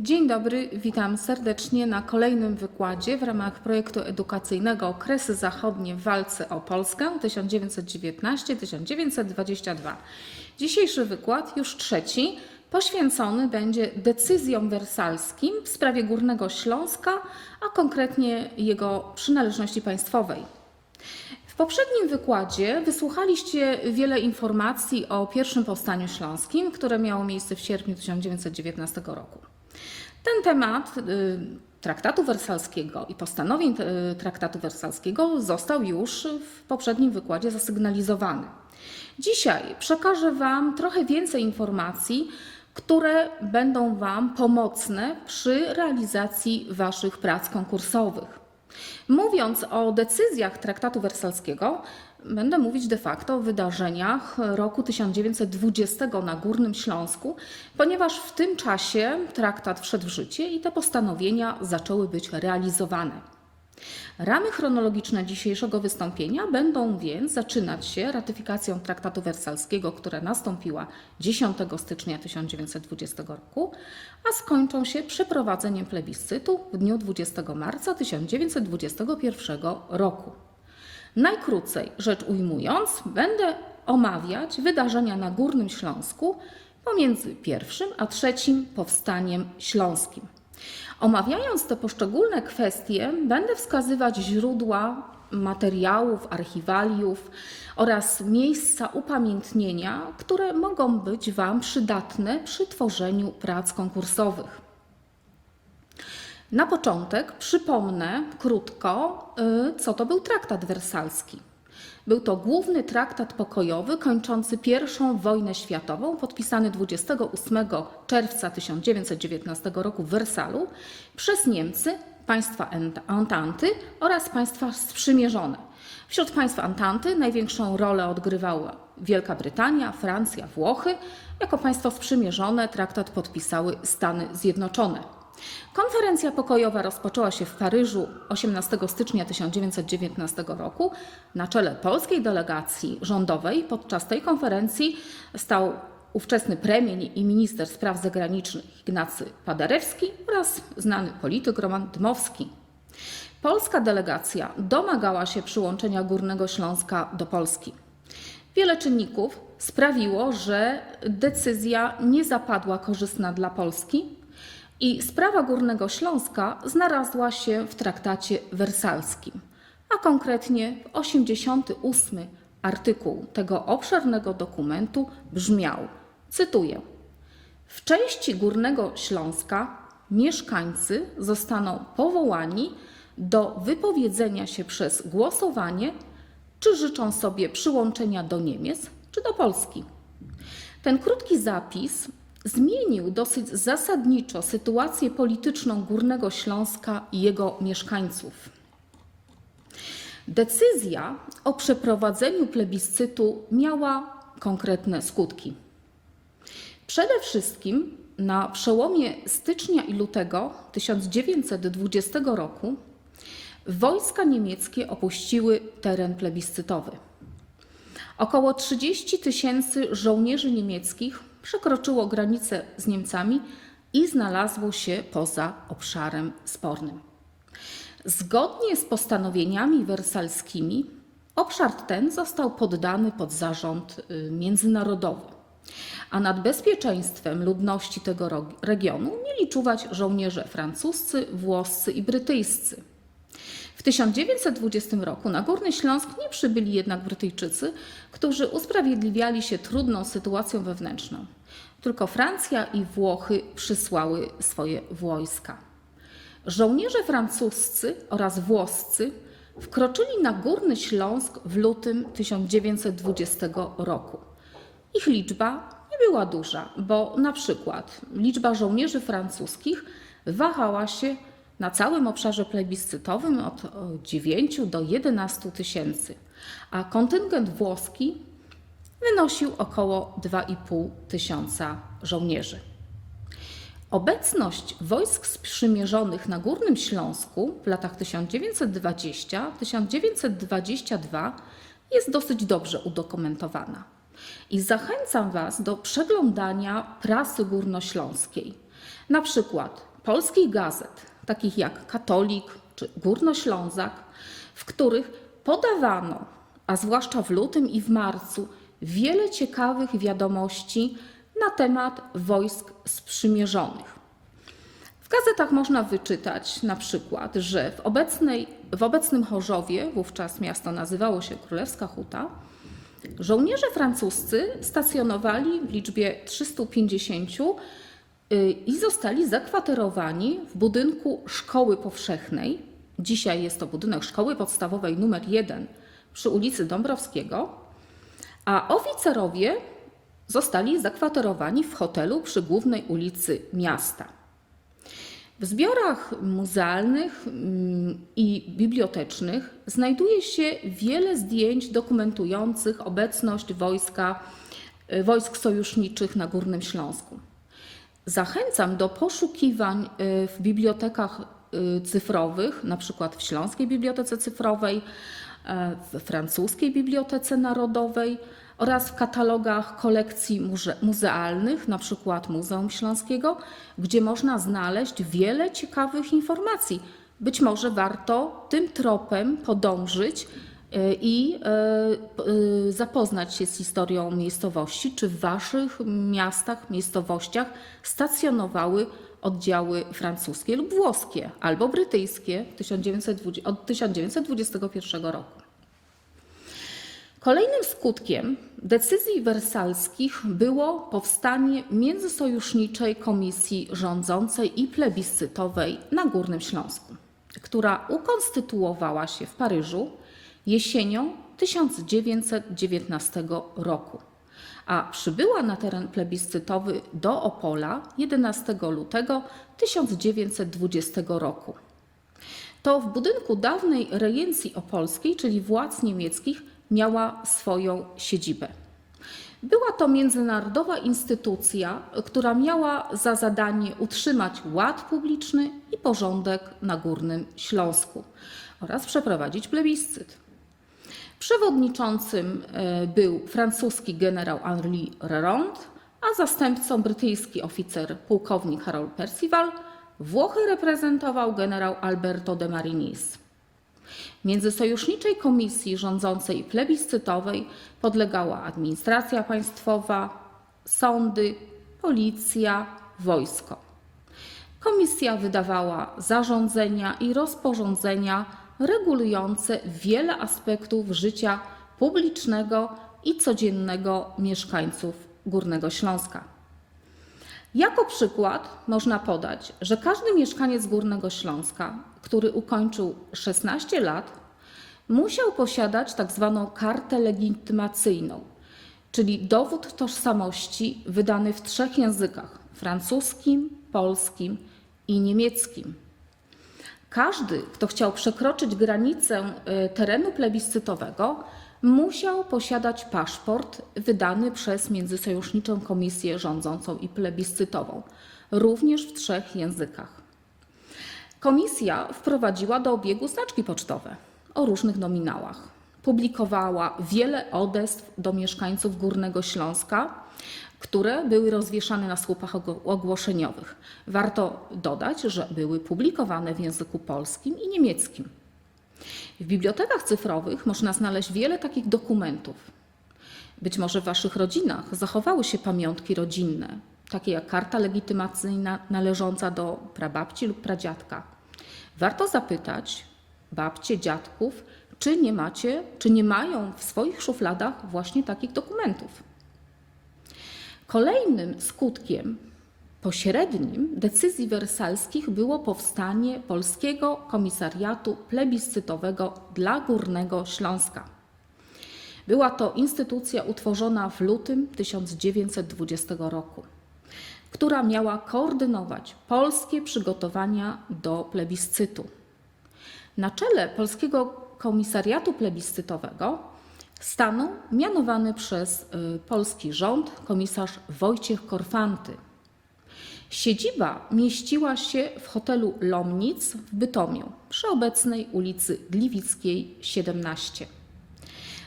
Dzień dobry, witam serdecznie na kolejnym wykładzie w ramach projektu edukacyjnego Kresy Zachodnie w walce o Polskę 1919-1922. Dzisiejszy wykład, już trzeci, poświęcony będzie decyzjom wersalskim w sprawie Górnego Śląska, a konkretnie jego przynależności państwowej. W poprzednim wykładzie wysłuchaliście wiele informacji o pierwszym powstaniu śląskim, które miało miejsce w sierpniu 1919 roku. Ten temat y, traktatu wersalskiego i postanowień y, traktatu wersalskiego został już w poprzednim wykładzie zasygnalizowany. Dzisiaj przekażę Wam trochę więcej informacji, które będą Wam pomocne przy realizacji Waszych prac konkursowych. Mówiąc o decyzjach traktatu wersalskiego, będę mówić de facto o wydarzeniach roku 1920 na Górnym Śląsku, ponieważ w tym czasie traktat wszedł w życie i te postanowienia zaczęły być realizowane. Ramy chronologiczne dzisiejszego wystąpienia będą więc zaczynać się ratyfikacją traktatu wersalskiego, która nastąpiła 10 stycznia 1920 roku, a skończą się przeprowadzeniem plebiscytu w dniu 20 marca 1921 roku. Najkrócej rzecz ujmując, będę omawiać wydarzenia na Górnym Śląsku pomiędzy pierwszym a trzecim powstaniem śląskim. Omawiając te poszczególne kwestie, będę wskazywać źródła materiałów, archiwaliów oraz miejsca upamiętnienia, które mogą być Wam przydatne przy tworzeniu prac konkursowych. Na początek przypomnę krótko, y, co to był traktat wersalski. Był to główny traktat pokojowy kończący I wojnę światową, podpisany 28 czerwca 1919 roku w Wersalu przez Niemcy, państwa Antanty oraz państwa sprzymierzone. Wśród państw Antanty największą rolę odgrywała Wielka Brytania, Francja, Włochy. Jako państwo sprzymierzone traktat podpisały Stany Zjednoczone. Konferencja pokojowa rozpoczęła się w Paryżu 18 stycznia 1919 roku. Na czele polskiej delegacji rządowej podczas tej konferencji stał ówczesny premier i minister spraw zagranicznych Ignacy Paderewski oraz znany polityk Roman Dmowski. Polska delegacja domagała się przyłączenia Górnego Śląska do Polski. Wiele czynników sprawiło, że decyzja nie zapadła korzystna dla Polski, i sprawa Górnego Śląska znalazła się w traktacie wersalskim, a konkretnie w 88 artykuł tego obszernego dokumentu brzmiał, cytuję: W części Górnego Śląska mieszkańcy zostaną powołani do wypowiedzenia się przez głosowanie, czy życzą sobie przyłączenia do Niemiec, czy do Polski. Ten krótki zapis zmienił dosyć zasadniczo sytuację polityczną Górnego Śląska i jego mieszkańców. Decyzja o przeprowadzeniu plebiscytu miała konkretne skutki. Przede wszystkim na przełomie stycznia i lutego 1920 roku wojska niemieckie opuściły teren plebiscytowy. Około 30 tysięcy żołnierzy niemieckich przekroczyło granicę z Niemcami i znalazło się poza obszarem spornym. Zgodnie z postanowieniami wersalskimi obszar ten został poddany pod zarząd y, międzynarodowy, a nad bezpieczeństwem ludności tego regionu mieli czuwać żołnierze francuscy, włoscy i brytyjscy. W 1920 roku na Górny Śląsk nie przybyli jednak Brytyjczycy, którzy usprawiedliwiali się trudną sytuacją wewnętrzną. Tylko Francja i Włochy przysłały swoje wojska. Żołnierze francuscy oraz włoscy wkroczyli na Górny Śląsk w lutym 1920 roku. Ich liczba nie była duża, bo na przykład liczba żołnierzy francuskich wahała się na całym obszarze plebiscytowym od 9 do 11 tysięcy, a kontyngent włoski wynosił około 2,5 tysiąca żołnierzy. Obecność wojsk sprzymierzonych na Górnym Śląsku w latach 1920-1922 jest dosyć dobrze udokumentowana. I zachęcam Was do przeglądania prasy górnośląskiej. Na przykład polskich gazet, takich jak Katolik czy Górnoślązak, w których podawano, a zwłaszcza w lutym i w marcu, wiele ciekawych wiadomości na temat wojsk sprzymierzonych. W gazetach można wyczytać na przykład, że w, obecnej, w obecnym Chorzowie, wówczas miasto nazywało się Królewska Huta, żołnierze francuscy stacjonowali w liczbie 350 y, i zostali zakwaterowani w budynku Szkoły Powszechnej. Dzisiaj jest to budynek Szkoły Podstawowej nr 1 przy ulicy Dąbrowskiego, a oficerowie zostali zakwaterowani w hotelu przy głównej ulicy miasta. W zbiorach muzealnych mm, i bibliotecznych znajduje się wiele zdjęć dokumentujących obecność wojska, y, wojsk sojuszniczych na Górnym Śląsku. Zachęcam do poszukiwań y, w bibliotekach y, cyfrowych, na przykład w Śląskiej Bibliotece Cyfrowej, e, w Francuskiej Bibliotece Narodowej oraz w katalogach kolekcji muze- muzealnych, na przykład Muzeum Śląskiego, gdzie można znaleźć wiele ciekawych informacji. Być może warto tym tropem podążyć i y, y, zapoznać się z historią miejscowości, czy w Waszych miastach, miejscowościach stacjonowały oddziały francuskie lub włoskie albo brytyjskie w 1920 od 1921 roku. Kolejnym skutkiem decyzji wersalskich było powstanie międzysojuszniczej komisji rządzącej i plebiscytowej na Górnym Śląsku, która ukonstytuowała się w Paryżu jesienią 1919 roku, a przybyła na teren plebiscytowy do Opola 11 lutego 1920 roku. To w budynku dawnej rejencji opolskiej, czyli władz niemieckich, miała swoją siedzibę. Była to międzynarodowa instytucja, która miała za zadanie utrzymać ład publiczny i porządek na Górnym Śląsku oraz przeprowadzić plebiscyt. Przewodniczącym e, był francuski generał Henri Rerond, a zastępcą brytyjski oficer pułkownik Harold Percival. Włochy reprezentował generał Alberto de Marinis. Międzysojuszniczej komisji rządzącej plebiscytowej podlegała administracja państwowa, sądy, policja, wojsko. Komisja wydawała zarządzenia i rozporządzenia regulujące wiele aspektów życia publicznego i codziennego mieszkańców Górnego Śląska. Jako przykład można podać, że każdy mieszkaniec Górnego Śląska, który ukończył 16 lat, musiał posiadać tak zwaną kartę legitymacyjną, czyli dowód tożsamości wydany w trzech językach: francuskim, polskim i niemieckim. Każdy, kto chciał przekroczyć granicę y, terenu plebiscytowego, musiał posiadać paszport wydany przez Międzysojuszniczą Komisję Rządzącą i Plebiscytową, również w trzech językach. Komisja wprowadziła do obiegu znaczki pocztowe o różnych nominałach. Publikowała wiele odezw do mieszkańców Górnego Śląska, które były rozwieszane na słupach ogło- ogłoszeniowych. Warto dodać, że były publikowane w języku polskim i niemieckim. W bibliotekach cyfrowych można znaleźć wiele takich dokumentów. Być może w Waszych rodzinach zachowały się pamiątki rodzinne, takie jak karta legitymacyjna należąca do prababci lub pradziadka. Warto zapytać babcie, dziadków, czy nie macie, czy nie mają w swoich szufladach właśnie takich dokumentów. Kolejnym skutkiem pośrednim decyzji wersalskich było powstanie Polskiego Komisariatu Plebiscytowego dla Górnego Śląska. Była to instytucja utworzona w lutym 1920 roku, która miała koordynować polskie przygotowania do plebiscytu. Na czele Polskiego Komisariatu Plebiscytowego stanął mianowany przez y, polski rząd komisarz Wojciech Korfanty. Siedziba mieściła się w hotelu Lomnic w Bytomiu przy obecnej ulicy Gliwickiej 17.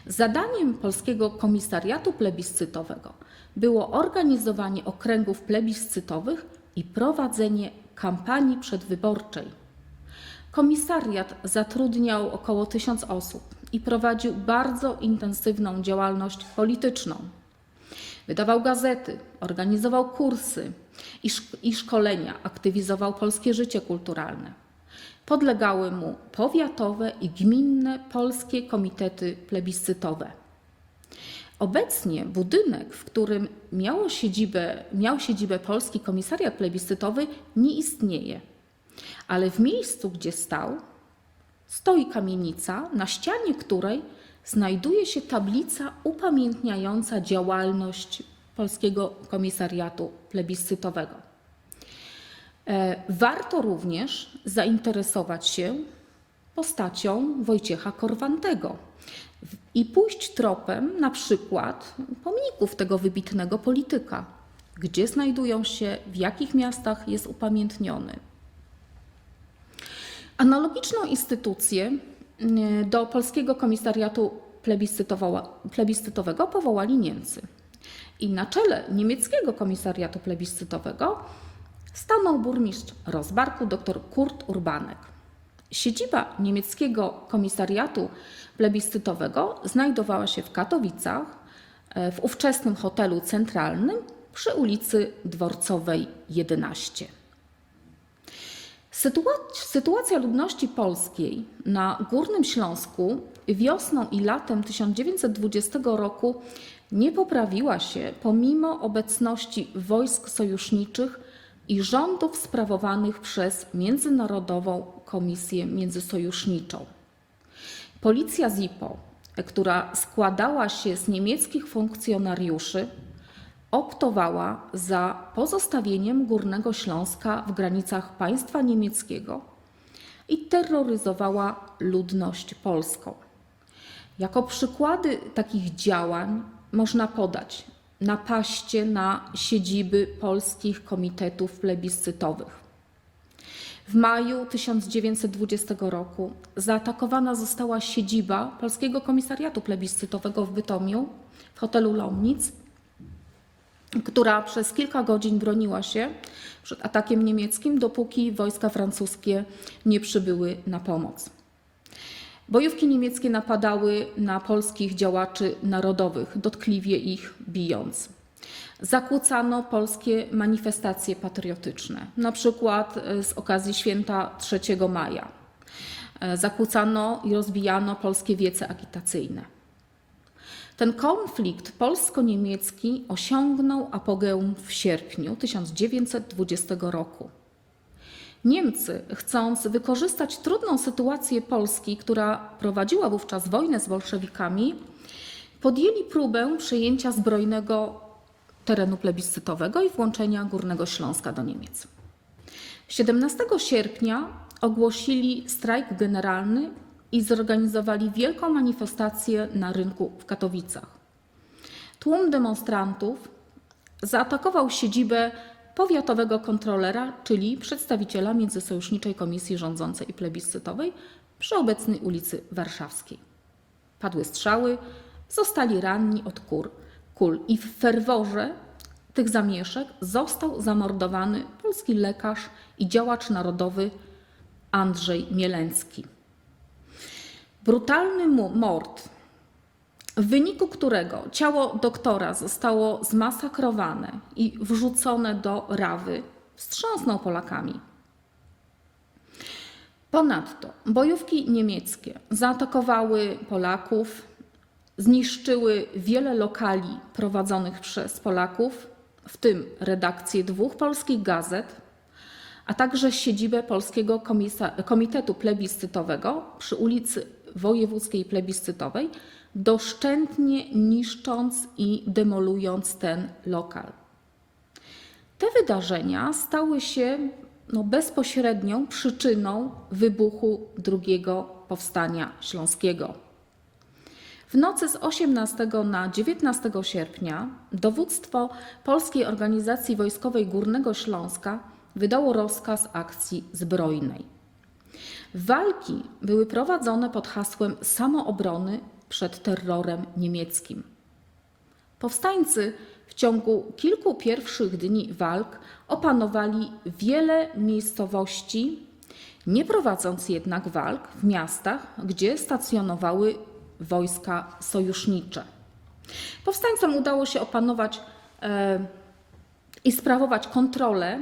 Zadaniem Polskiego Komisariatu Plebiscytowego było organizowanie okręgów plebiscytowych i prowadzenie kampanii przedwyborczej. Komisariat zatrudniał około tysiąc osób i prowadził bardzo intensywną działalność polityczną. Wydawał gazety, organizował kursy i, szk- i szkolenia, aktywizował polskie życie kulturalne. Podlegały mu powiatowe i gminne polskie komitety plebiscytowe. Obecnie budynek, w którym miało siedzibę, miał siedzibę Polski Komisariat Plebiscytowy, nie istnieje. Ale w miejscu, gdzie stał, stoi kamienica, na ścianie której znajduje się tablica upamiętniająca działalność Polskiego Komisariatu Plebiscytowego. E, Warto również zainteresować się postacią Wojciecha Korwantego i pójść tropem na przykład pomników tego wybitnego polityka. Gdzie znajdują się, w jakich miastach jest upamiętniony. Analogiczną instytucję y, do Polskiego Komisariatu Plebiscytowego powołali Niemcy. I na czele niemieckiego komisariatu plebiscytowego stanął burmistrz Rosbarku dr Kurt Urbanek. Siedziba niemieckiego komisariatu plebiscytowego znajdowała się w Katowicach, e, w ówczesnym hotelu centralnym przy ulicy Dworcowej 11. Sytua- Sytuacja ludności polskiej na Górnym Śląsku wiosną i latem 1920 roku nie poprawiła się pomimo obecności wojsk sojuszniczych i rządów sprawowanych przez Międzynarodową Komisję Międzysojuszniczą. Policja ZIPO, która składała się z niemieckich funkcjonariuszy, optowała za pozostawieniem Górnego Śląska w granicach państwa niemieckiego i terroryzowała ludność polską. Jako przykłady takich działań można podać napaście na siedziby polskich komitetów plebiscytowych. W maju 1920 roku zaatakowana została siedziba Polskiego Komisariatu Plebiscytowego w Bytomiu w hotelu Lomnic, która przez kilka godzin broniła się przed atakiem niemieckim, dopóki wojska francuskie nie przybyły na pomoc. Bojówki niemieckie napadały na polskich działaczy narodowych, dotkliwie ich bijąc. Zakłócano polskie manifestacje patriotyczne, na przykład e, z okazji święta 3 maja. E, Zakłócano i rozbijano polskie wiece agitacyjne. Ten konflikt polsko-niemiecki osiągnął apogeum w sierpniu 1920 roku. Niemcy, chcąc wykorzystać trudną sytuację Polski, która prowadziła wówczas wojnę z bolszewikami, podjęli próbę przejęcia zbrojnego terenu plebiscytowego i włączenia Górnego Śląska do Niemiec. 17 sierpnia ogłosili strajk generalny i zorganizowali wielką manifestację na rynku w Katowicach. Tłum demonstrantów zaatakował siedzibę powiatowego kontrolera, czyli przedstawiciela Międzysojuszniczej Komisji Rządzącej i Plebiscytowej przy obecnej ulicy Warszawskiej. Padły strzały, zostali ranni od kur, kul i w ferworze tych zamieszek został zamordowany polski lekarz i działacz narodowy Andrzej Mieleński. Brutalny mord, w wyniku którego ciało doktora zostało zmasakrowane i wrzucone do rawy, wstrząsnął Polakami. Ponadto bojówki niemieckie zaatakowały Polaków, zniszczyły wiele lokali prowadzonych przez Polaków, w tym redakcje dwóch polskich gazet, a także siedzibę Polskiego Komitetu Plebiscytowego przy ulicy Wojewódzkiej Plebiscytowej, doszczętnie niszcząc i demolując ten lokal. Te wydarzenia stały się no, bezpośrednią przyczyną wybuchu drugiego powstania śląskiego. W nocy z 18 na 19 sierpnia dowództwo Polskiej Organizacji Wojskowej Górnego Śląska wydało rozkaz akcji zbrojnej. Walki były prowadzone pod hasłem samoobrony przed terrorem niemieckim. Powstańcy w ciągu kilku pierwszych dni walk opanowali wiele miejscowości, nie prowadząc jednak walk w miastach, gdzie stacjonowały wojska sojusznicze. Powstańcom udało się opanować e, i sprawować kontrolę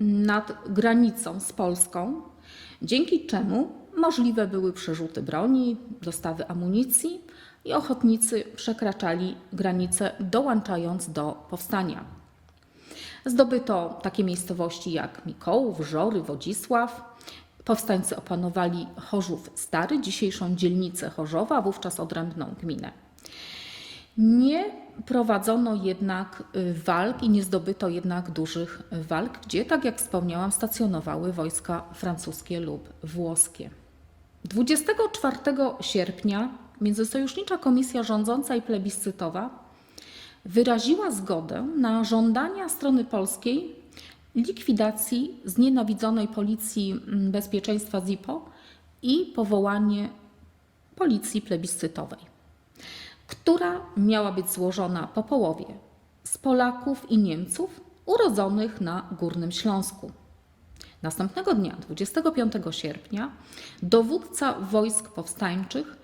nad granicą z Polską, dzięki czemu możliwe były przerzuty broni, dostawy amunicji i ochotnicy przekraczali granice, dołączając do powstania. Zdobyto takie miejscowości jak Mikołów, Żory, Wodzisław. Powstańcy opanowali Chorzów Stary, dzisiejszą dzielnicę Chorzowa, wówczas odrębną gminę. Nie prowadzono jednak y, walk i nie zdobyto jednak dużych walk, gdzie, tak jak wspomniałam, stacjonowały wojska francuskie lub włoskie. 24 sierpnia Międzysojusznicza Komisja Rządząca i Plebiscytowa wyraziła zgodę na żądania strony polskiej likwidacji znienawidzonej Policji mm, Bezpieczeństwa ZIPO i powołanie Policji Plebiscytowej która miała być złożona po połowie z Polaków i Niemców urodzonych na Górnym Śląsku. Następnego dnia, 25 sierpnia, dowódca wojsk powstańczych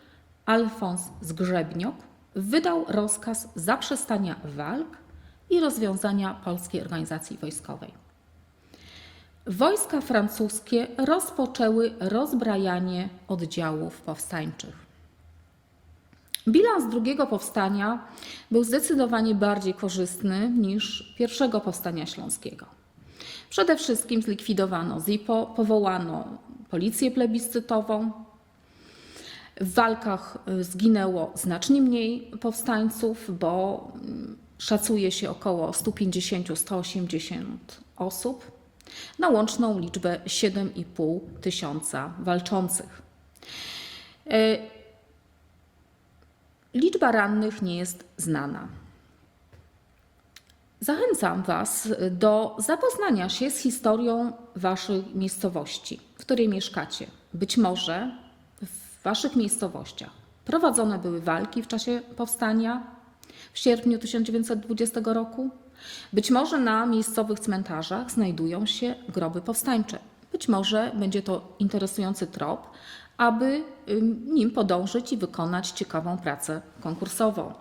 Alfons Zgrzebniok wydał rozkaz zaprzestania walk i rozwiązania polskiej organizacji wojskowej. Wojska francuskie rozpoczęły rozbrajanie oddziałów powstańczych. Bilans drugiego powstania był zdecydowanie bardziej korzystny niż pierwszego powstania śląskiego. Przede wszystkim zlikwidowano ZIPO, powołano policję plebiscytową. W walkach y, zginęło znacznie mniej powstańców, bo mm, szacuje się około 150-180 osób na łączną liczbę 7,5 tysiąca walczących. Liczba rannych nie jest znana. Zachęcam Was do zapoznania się z historią Waszych miejscowości, w której mieszkacie. Być może w Waszych miejscowościach prowadzone były walki w czasie powstania w sierpniu 1920 roku. Być może na miejscowych cmentarzach znajdują się groby powstańcze. Być może będzie to interesujący trop, aby nim podążyć i wykonać ciekawą pracę konkursową.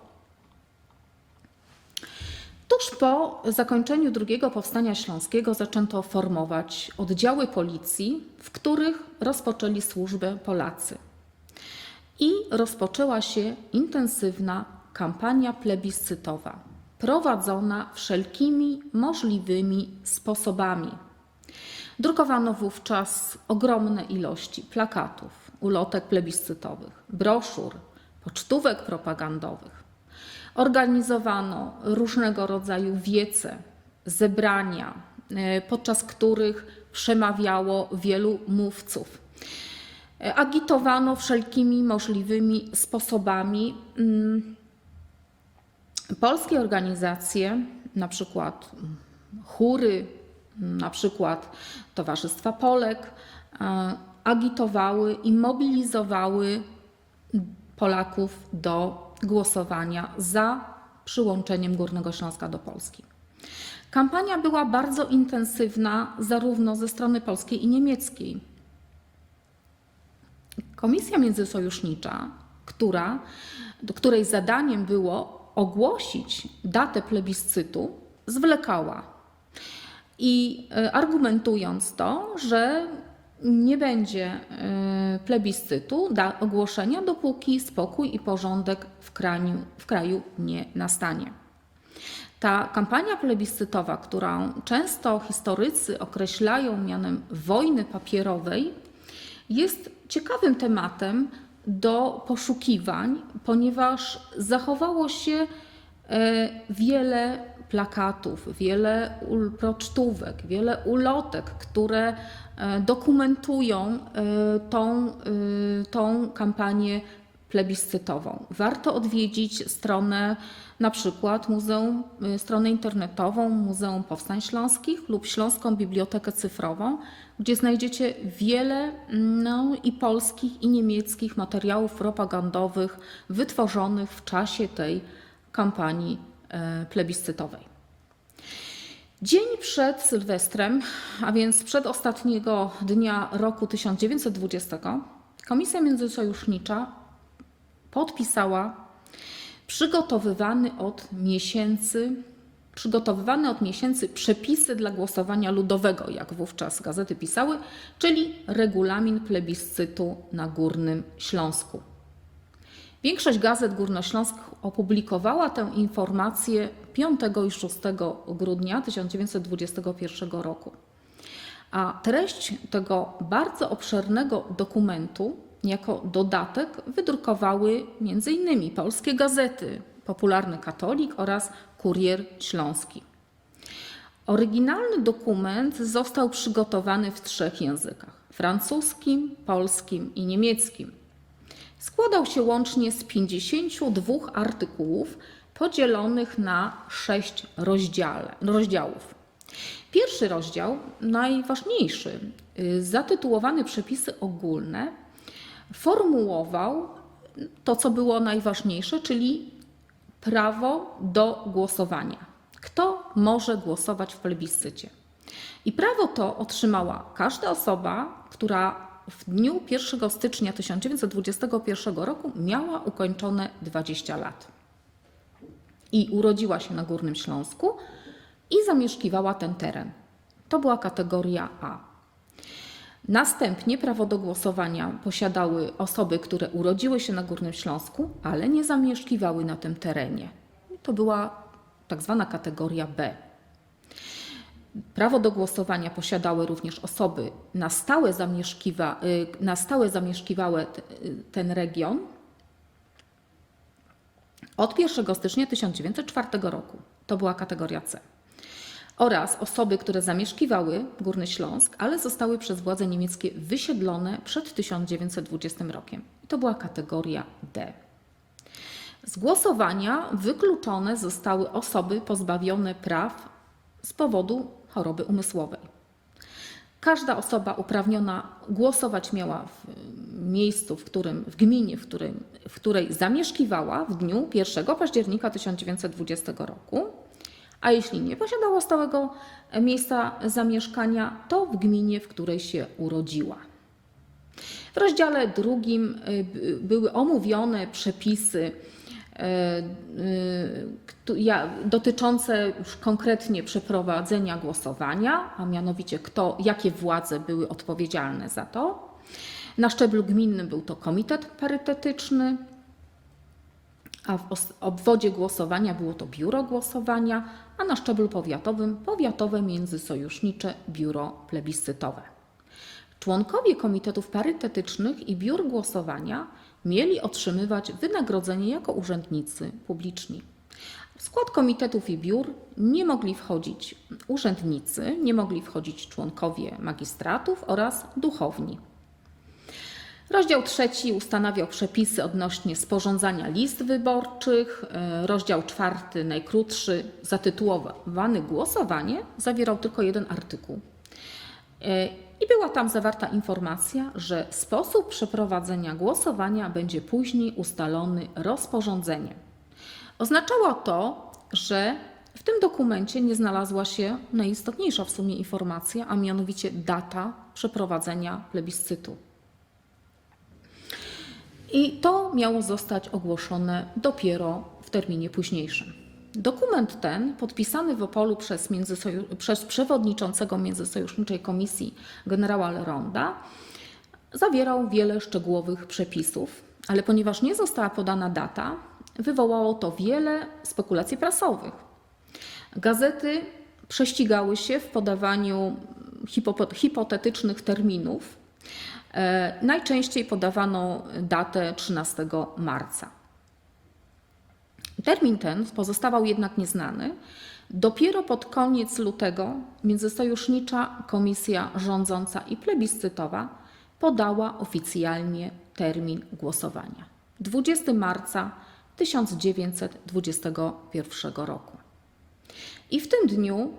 Tuż po zakończeniu drugiego powstania śląskiego zaczęto formować oddziały policji, w których rozpoczęli służbę Polacy. I rozpoczęła się intensywna kampania plebiscytowa, prowadzona wszelkimi możliwymi sposobami. Drukowano wówczas ogromne ilości plakatów, ulotek plebiscytowych, broszur, pocztówek propagandowych. Organizowano różnego rodzaju wiece, zebrania, e, podczas których przemawiało wielu mówców. E, agitowano wszelkimi możliwymi sposobami. Mm, polskie organizacje, na przykład chóry, na przykład Towarzystwa Polek, e, agitowały i mobilizowały Polaków do głosowania za przyłączeniem Górnego Śląska do Polski. Kampania była bardzo intensywna zarówno ze strony polskiej i niemieckiej. Komisja międzysojusznicza, która, której zadaniem było ogłosić datę plebiscytu, zwlekała i e, argumentując to, że nie będzie e, plebiscytu, da ogłoszenia, dopóki spokój i porządek w kraju, w kraju nie nastanie. Ta kampania plebiscytowa, którą często historycy określają mianem wojny papierowej, jest ciekawym tematem do poszukiwań, ponieważ zachowało się e, wiele plakatów, wiele pocztówek, wiele ulotek, które dokumentują e, tą, e, tą kampanię plebiscytową. Warto odwiedzić stronę na przykład muzeum, stronę internetową Muzeum Powstań Śląskich lub Śląską Bibliotekę Cyfrową, gdzie znajdziecie wiele no, i polskich i niemieckich materiałów propagandowych wytworzonych w czasie tej kampanii e, plebiscytowej. Dzień przed Sylwestrem, a więc przed ostatniego dnia roku 1920, Komisja Międzysojusznicza podpisała przygotowywany od miesięcy, przygotowywane od miesięcy przepisy dla głosowania ludowego, jak wówczas gazety pisały, czyli regulamin plebiscytu na Górnym Śląsku. Większość gazet górnośląskich opublikowała tę informację 5 i 6 grudnia 1921 roku. A treść tego bardzo obszernego dokumentu jako dodatek wydrukowały m.in. polskie gazety Popularny Katolik oraz Kurier Śląski. Oryginalny dokument został przygotowany w trzech językach: francuskim, polskim i niemieckim. Składał się łącznie z 52 artykułów podzielonych na sześć rozdziale, rozdziałów. Pierwszy rozdział, najważniejszy, y, zatytułowany Przepisy ogólne, formułował to, co było najważniejsze, czyli prawo do głosowania. Kto może głosować w plebiscycie? I prawo to otrzymała każda osoba, która w dniu 1 stycznia 1921 roku miała ukończone 20 lat i urodziła się na Górnym Śląsku i zamieszkiwała ten teren. To była kategoria A. Następnie prawo do głosowania posiadały osoby, które urodziły się na Górnym Śląsku, ale nie zamieszkiwały na tym terenie. To była tak zwana kategoria B. Prawo do głosowania posiadały również osoby na stałe, zamieszkiwa, y, na stałe zamieszkiwałe y, ten region od 1 stycznia 1904 roku. To była kategoria C. Oraz osoby, które zamieszkiwały Górny Śląsk, ale zostały przez władze niemieckie wysiedlone przed 1920 rokiem. To była kategoria D. Z głosowania wykluczone zostały osoby pozbawione praw z powodu choroby umysłowej. Każda osoba uprawniona głosować miała w miejscu, w którym, w gminie, w, którym, w której zamieszkiwała w dniu 1 października 1920 roku, a jeśli nie posiadała stałego miejsca zamieszkania, to w gminie, w której się urodziła. W rozdziale drugim y, by- były omówione przepisy dotyczące już konkretnie przeprowadzenia głosowania, a mianowicie kto, jakie władze były odpowiedzialne za to. Na szczeblu gminnym był to komitet parytetyczny, a w obwodzie głosowania było to biuro głosowania, a na szczeblu powiatowym powiatowe międzysojusznicze biuro plebiscytowe. Członkowie komitetów parytetycznych i biur głosowania mieli otrzymywać wynagrodzenie jako urzędnicy publiczni. W skład komitetów i biur nie mogli wchodzić urzędnicy, nie mogli wchodzić członkowie magistratów oraz duchowni. Rozdział trzeci ustanawiał przepisy odnośnie sporządzania list wyborczych. E, Rozdział czwarty, najkrótszy, zatytułowany Głosowanie, zawierał tylko jeden artykuł. I była tam zawarta informacja, że sposób przeprowadzenia głosowania będzie później ustalony rozporządzeniem. Oznaczało to, że w tym dokumencie nie znalazła się najistotniejsza w sumie informacja, a mianowicie data przeprowadzenia plebiscytu. I to miało zostać ogłoszone dopiero w terminie późniejszym. Dokument ten, podpisany w Opolu przez, przez przewodniczącego Międzysojuszniczej Komisji generała Leronda, zawierał wiele szczegółowych przepisów, ale ponieważ nie została podana data, wywołało to wiele spekulacji prasowych. Gazety prześcigały się w podawaniu hipotetycznych terminów. E, Najczęściej podawano datę 13 marca. Termin ten pozostawał jednak nieznany. Dopiero pod koniec lutego Międzysojusznicza Komisja Rządząca i Plebiscytowa podała oficjalnie termin głosowania 20 marca 1921 roku. I w tym dniu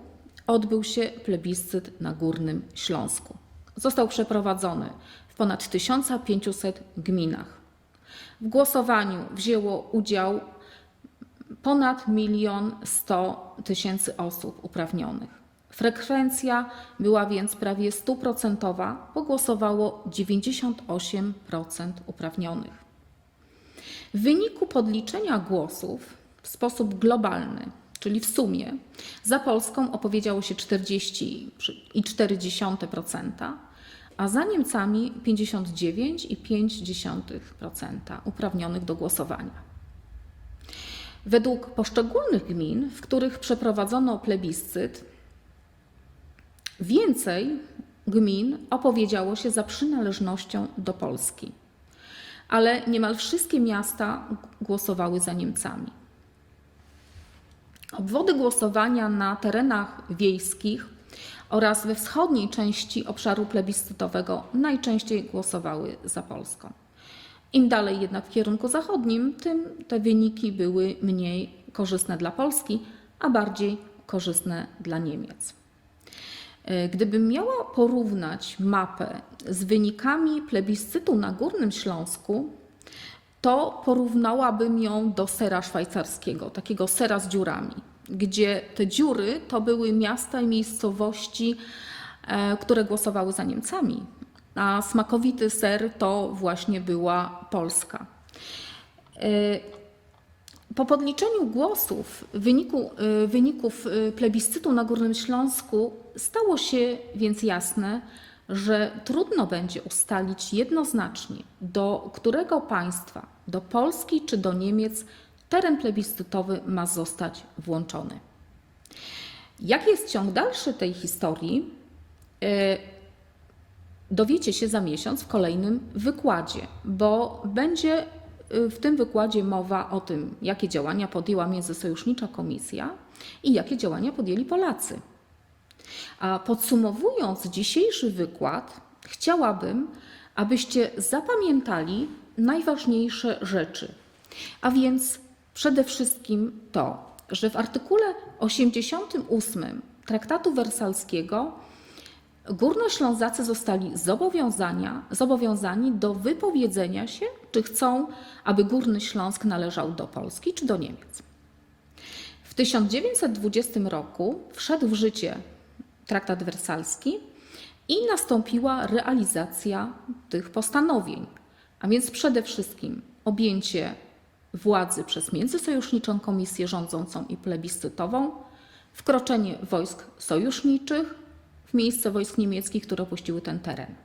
odbył się plebiscyt na Górnym Śląsku. Został przeprowadzony w ponad 1500 gminach. W głosowaniu wzięło udział ponad milion sto tysięcy osób uprawnionych. Frekwencja była więc prawie stuprocentowa, bo głosowało 98% uprawnionych. W wyniku podliczenia głosów w sposób globalny, czyli w sumie, za Polską opowiedziało się 40,4%, a za Niemcami 59,5% uprawnionych do głosowania. Według poszczególnych gmin, w których przeprowadzono plebiscyt, więcej gmin opowiedziało się za przynależnością do Polski, ale niemal wszystkie miasta głosowały za Niemcami. Obwody głosowania na terenach wiejskich oraz we wschodniej części obszaru plebiscytowego najczęściej głosowały za Polską. Im dalej jednak w kierunku zachodnim, tym te wyniki były mniej korzystne dla Polski, a bardziej korzystne dla Niemiec. E, Gdybym miała porównać mapę z wynikami plebiscytu na Górnym Śląsku, to porównałabym ją do sera szwajcarskiego, takiego sera z dziurami, gdzie te dziury to były miasta i miejscowości, e, które głosowały za Niemcami, a smakowity ser to właśnie była Polska. E, Po podliczeniu głosów wyniku, y, wyników y, plebiscytu na Górnym Śląsku stało się więc jasne, że trudno będzie ustalić jednoznacznie, do którego państwa, do Polski czy do Niemiec, teren plebiscytowy ma zostać włączony. Jaki jest ciąg dalszy tej historii? Dowiecie się za miesiąc w kolejnym wykładzie, bo będzie y, w tym wykładzie mowa o tym, jakie działania podjęła międzysojusznicza komisja i jakie działania podjęli Polacy. A podsumowując dzisiejszy wykład, chciałabym, abyście zapamiętali najważniejsze rzeczy. A więc przede wszystkim to, że w artykule 88 Traktatu Wersalskiego Górnoślązacy zostali zobowiązania, zobowiązani do wypowiedzenia się, czy chcą, aby Górny Śląsk należał do Polski czy do Niemiec. W 1920 roku wszedł w życie traktat wersalski i nastąpiła realizacja tych postanowień, a więc przede wszystkim objęcie władzy przez międzysojuszniczą komisję rządzącą i plebiscytową, wkroczenie wojsk sojuszniczych w miejsce wojsk niemieckich, które opuściły ten teren.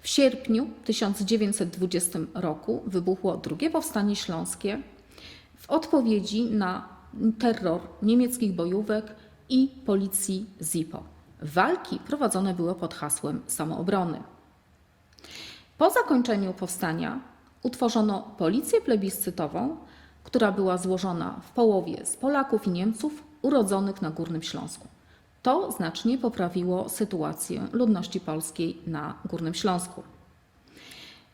W sierpniu 1920 roku wybuchło drugie powstanie śląskie w odpowiedzi na terror niemieckich bojówek i policji ZIPO. Walki prowadzone były pod hasłem samoobrony. Po zakończeniu powstania utworzono policję plebiscytową, która była złożona w połowie z Polaków i Niemców urodzonych na Górnym Śląsku. To znacznie poprawiło sytuację ludności polskiej na Górnym Śląsku.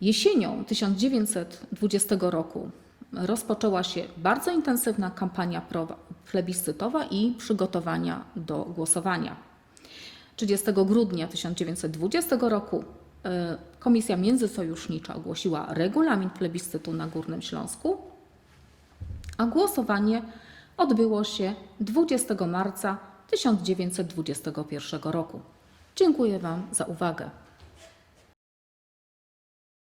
Jesienią 1920 roku rozpoczęła się bardzo intensywna kampania plebiscytowa i przygotowania do głosowania. 30 grudnia 1920 roku e, Komisja Międzysojusznicza ogłosiła regulamin plebiscytu na Górnym Śląsku, a głosowanie odbyło się 20 marca 1921 roku. Dziękuję Wam za uwagę.